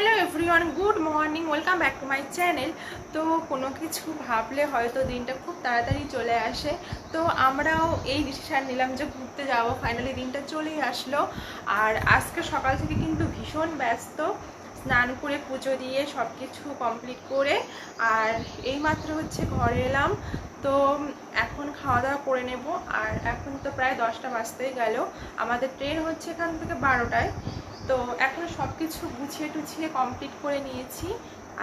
Hello everyone good morning welcome back to my channel তো কোনো কিছু ভাবলে হয়তো দিনটা খুব তাড়াতাড়ি চলে আসে। তো আমরাও এই ডিসিশান নিলাম যে ঘুরতে যাব। ফাইনালি দিনটা চলেই আসলো। আর আজকে সকাল থেকে কিন্তু ভীষণ ব্যস্ত। স্নান করে পুজো দিয়ে সব কিছু কমপ্লিট করে আর এইমাত্র হচ্ছে ঘরে এলাম। তো এখন খাওয়া দাওয়া করে নেব। আর এখন তো প্রায় দশটা বাজতেই গেল। আমাদের ট্রেন হচ্ছে এখান থেকে বারোটায়। তো এখন সব কিছু গুছিয়ে টুছিয়ে কমপ্লিট করে নিয়েছি।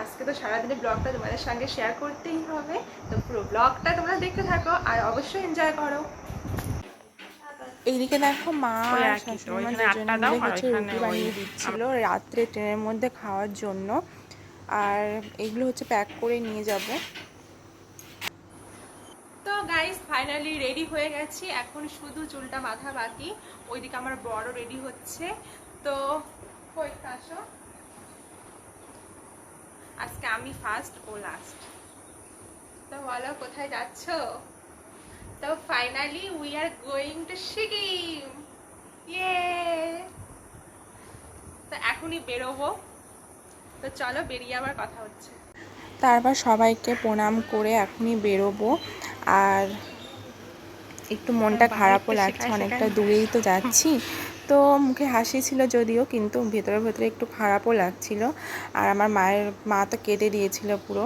আজকে তো সারাদিনের ব্লগটা তোমাদের সঙ্গে শেয়ার করতেই হবে। তো পুরো ব্লগটা তোমরা দেখতে থাকো আর অবশ্যই এনজয় করো। এইদিকে দেখো মা বানিয়ে দিচ্ছিল রাত্রে ট্রেনের মধ্যে খাওয়ার জন্য। আর এগুলো হচ্ছে প্যাক করে নিয়ে যাব। তো গাইস ফাইনালি রেডি হয়ে গেছি। এখন শুধু চুলটা বাঁধা বাকি। ওইদিকে আমার বড় রেডি হচ্ছে। তো কই আসো? আজকে আমি ফার্স্ট ও লাস্ট তো বলো কোথায় যাচ্ছো? তো finally we are going to Sikkim ইয়ে তো এখনই বেরোবো। তো চলো বেরিয়ে আবার কথা হচ্ছে। তারপর সবাইকে প্রণাম করে এখনই বেরোবো। আর একটু মনটা খারাপও লাগছে অনেকটা দূরেই তো যাচ্ছি। তো মুখে হাসি ছিল যদিও, কিন্তু ভেতরে ভেতরে একটু খারাপও লাগছিল। আর আমার মায়ের, মা তো কেটে দিয়েছিল পুরো।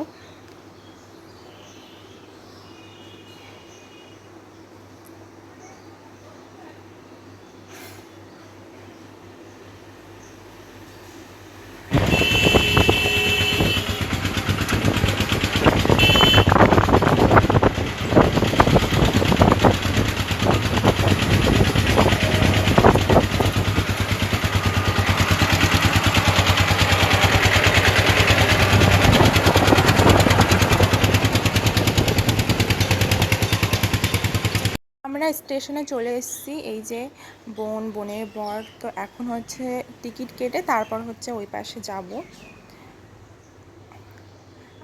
স্টেশনে চলে এসেছি। এই যে বোন বোনের বর। তো এখন হচ্ছে টিকিট কেটে তারপর হচ্ছে ওই পাশে যাব।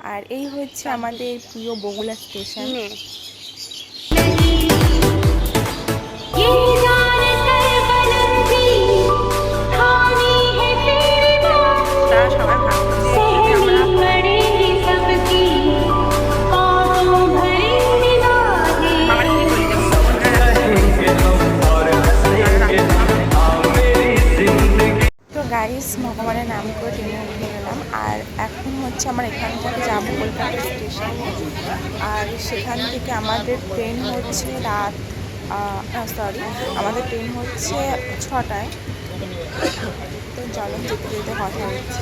আর এই হচ্ছে আমাদের প্রিয় বগুলা স্টেশন। গাইস ভগবানের নাম করে ট্রেনে উঠে গেলাম। আর এখন হচ্ছে আমার এখান থেকে যাব কলকাতা স্টেশনে। আর সেখান থেকে আমাদের ট্রেন হচ্ছে রাত সরি আমাদের ট্রেন হচ্ছে ছটায়। তো চলো, যেতে যেতে কথা হচ্ছে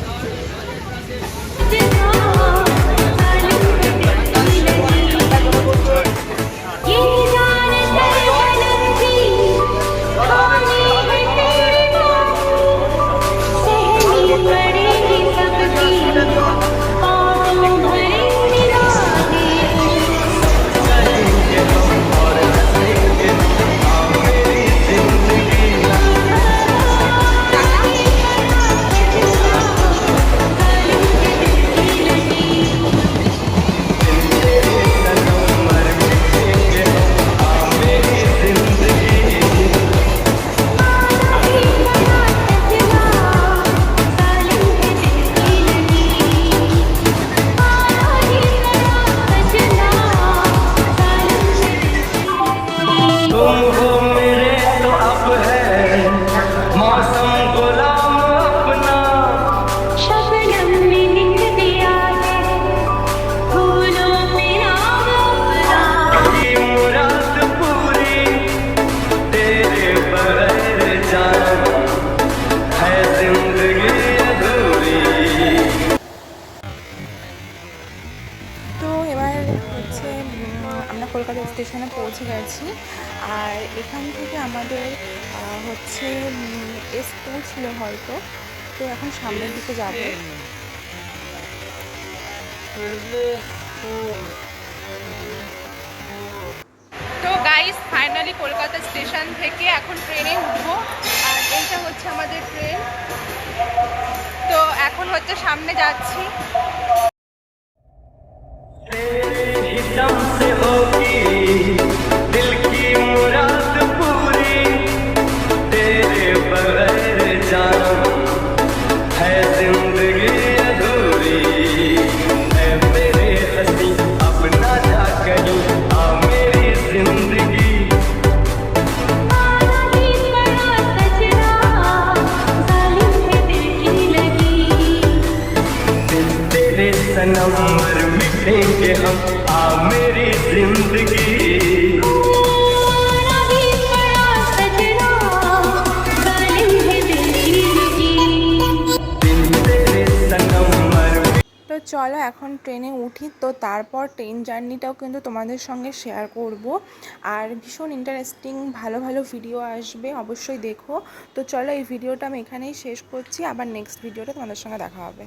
হচ্ছে আমরা কলকাতা স্টেশনে পৌঁছে গেছি। আর এখান থেকে আমাদের হচ্ছে এস ছিল হয়তো। তো এখন সামনের দিকে যাবে। তো গাইস ফাইনালি কলকাতা স্টেশন থেকে এখন ট্রেনে উঠবো। আর এইটা হচ্ছে আমাদের ট্রেন তো এখন হচ্ছে সামনে যাচ্ছি। सनम मर मिटेंगे हम आ मेरी जिंदगी अभी पड़ा सजना गाली है दिल की रुचि दिन तेरे सनम मर তো চলো এখন ট্রেনে উঠি তো তারপর ট্রেন জার্নিটাও কিন্তু তোমাদের সঙ্গে শেয়ার করব আর ভীষণ ইন্টারেস্টিং ভালো ভালো ভিডিও আসবে অবশ্যই দেখো তো চলো এই ভিডিওটা আমি এখানেই শেষ করছি আবার নেক্সট ভিডিওটা তোমাদের সঙ্গে দেখা হবে